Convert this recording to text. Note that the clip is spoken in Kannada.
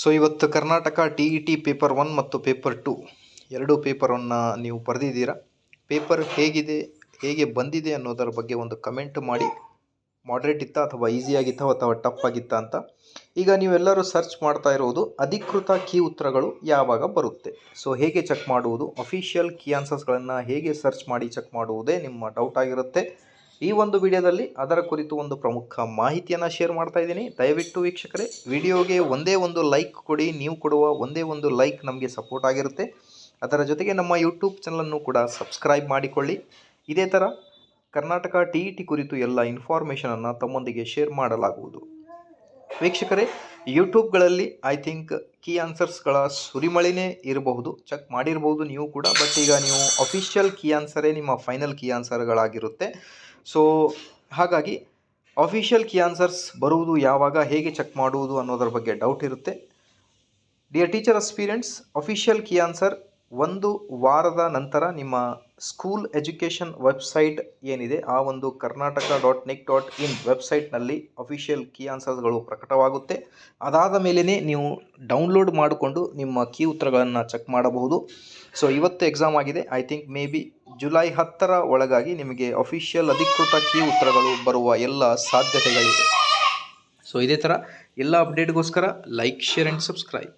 ಸೊ ಇವತ್ತು Karnataka T E T paper one ಮತ್ತು ಪೇಪರ್ ಟು ಎರಡೂ ಪೇಪರನ್ನು ನೀವು ಬರೆದಿದ್ದೀರಾ? ಪೇಪರ್ ಹೇಗಿದೆ, ಹೇಗೆ ಬಂದಿದೆ ಅನ್ನೋದರ ಬಗ್ಗೆ ಒಂದು ಕಮೆಂಟ್ ಮಾಡಿ. ಮಾಡ್ರೇಟ್ ಇತ್ತಾ ಅಥವಾ ಈಸಿಯಾಗಿತ್ತಾ ಅಥವಾ ಟಫ್ ಆಗಿತ್ತಾ ಅಂತ. ಈಗ ನೀವೆಲ್ಲರೂ ಸರ್ಚ್ ಮಾಡ್ತಾ ಇರೋದು ಅಧಿಕೃತ ಕೀ ಉತ್ತರಗಳು ಯಾವಾಗ ಬರುತ್ತೆ? ಸೊ ಹೇಗೆ ಚೆಕ್ ಮಾಡುವುದು? ಅಫಿಷಿಯಲ್ ಕೀ ಆನ್ಸರ್ಸ್ಗಳನ್ನು ಹೇಗೆ ಸರ್ಚ್ ಮಾಡಿ ಚೆಕ್ ಮಾಡುವುದೇ ನಿಮ್ಮ ಡೌಟ್ ಆಗಿರುತ್ತೆ. ಈ ಒಂದು ವಿಡಿಯೋದಲ್ಲಿ ಅದರ ಕುರಿತು ಒಂದು ಪ್ರಮುಖ ಮಾಹಿತಿಯನ್ನು ಶೇರ್ ಮಾಡ್ತಾ ಇದ್ದೀನಿ. ದಯವಿಟ್ಟು ವೀಕ್ಷಕರೇ, ವಿಡಿಯೋಗೆ ಒಂದೇ ಒಂದು ಲೈಕ್ ಕೊಡಿ. ನೀವು ಕೊಡುವ ಒಂದೇ ಒಂದು ಲೈಕ್ ನಮಗೆ ಸಪೋರ್ಟ್ ಆಗಿರುತ್ತೆ. ಅದರ ಜೊತೆಗೆ ನಮ್ಮ ಯೂಟ್ಯೂಬ್ ಚಾನಲನ್ನು ಕೂಡ ಸಬ್ಸ್ಕ್ರೈಬ್ ಮಾಡಿಕೊಳ್ಳಿ. ಇದೇ ಥರ ಕರ್ನಾಟಕ ಟಿ ಇ ಟಿ ಕುರಿತು ಎಲ್ಲ ಇನ್ಫಾರ್ಮೇಷನನ್ನು ತಮ್ಮೊಂದಿಗೆ ಶೇರ್ ಮಾಡಲಾಗುವುದು. ವೀಕ್ಷಕರೇ ಯೂಟ್ಯೂಬ್ಗಳಲ್ಲಿ ಐ ಥಿಂಕ್ ಕೀ ಆನ್ಸರ್ಸ್ಗಳ ಸುರಿಮಳಿನೇ ಇರಬಹುದು. ಚೆಕ್ ಮಾಡಿರಬಹುದು ನೀವು ಕೂಡ, ಬಟ್ ಈಗ ನೀವು ಅಫಿಷಿಯಲ್ ಕೀ ಆನ್ಸರೇ ನಿಮ್ಮ ಫೈನಲ್ ಕೀ ಆನ್ಸರ್ಗಳಾಗಿರುತ್ತೆ. ಸೊ, ಹಾಗಾಗಿ ಅಫಿಷಿಯಲ್ ಕೀ ಆನ್ಸರ್ಸ್ ಬರುವುದು ಯಾವಾಗ, ಹೇಗೆ ಚೆಕ್ ಮಾಡುವುದು ಅನ್ನೋದರ ಬಗ್ಗೆ ಡೌಟ್ ಇರುತ್ತೆ. Dear teacher, aspirants, official key answer ಒಂದು ವಾರದ ನಂತರ ನಿಮ್ಮ ಸ್ಕೂಲ್ ಎಜುಕೇಷನ್ ವೆಬ್ಸೈಟ್ ಏನಿದೆ, ಆ ಒಂದು Karnataka dot nic dot in ವೆಬ್ಸೈಟ್ನಲ್ಲಿ ಅಫಿಷಿಯಲ್ ಕೀ ಆನ್ಸರ್ಸ್ಗಳು ಪ್ರಕಟವಾಗುತ್ತೆ. ಅದಾದ ಮೇಲೇ ನೀವು ಡೌನ್ಲೋಡ್ ಮಾಡಿಕೊಂಡು ನಿಮ್ಮ ಕೀ ಉತ್ತರಗಳನ್ನು ಚೆಕ್ ಮಾಡಬಹುದು. ಸೊ ಇವತ್ತು ಎಕ್ಸಾಮ್ ಆಗಿದೆ. I think maybe July ಹತ್ತರ ಒಳಗಾಗಿ ನಿಮಗೆ ಅಫಿಷಿಯಲ್ ಅಧಿಕೃತ ಕೀ ಉತ್ತರಗಳು ಬರುವ ಎಲ್ಲ ಸಾಧ್ಯತೆಗಳಿವೆ ಸೊ ಇದೇ ಥರ ಎಲ್ಲ ಅಪ್ಡೇಟ್ಗೋಸ್ಕರ ಲೈಕ್ ಶೇರ್ ಆ್ಯಂಡ್ ಸಬ್ಸ್ಕ್ರೈಬ್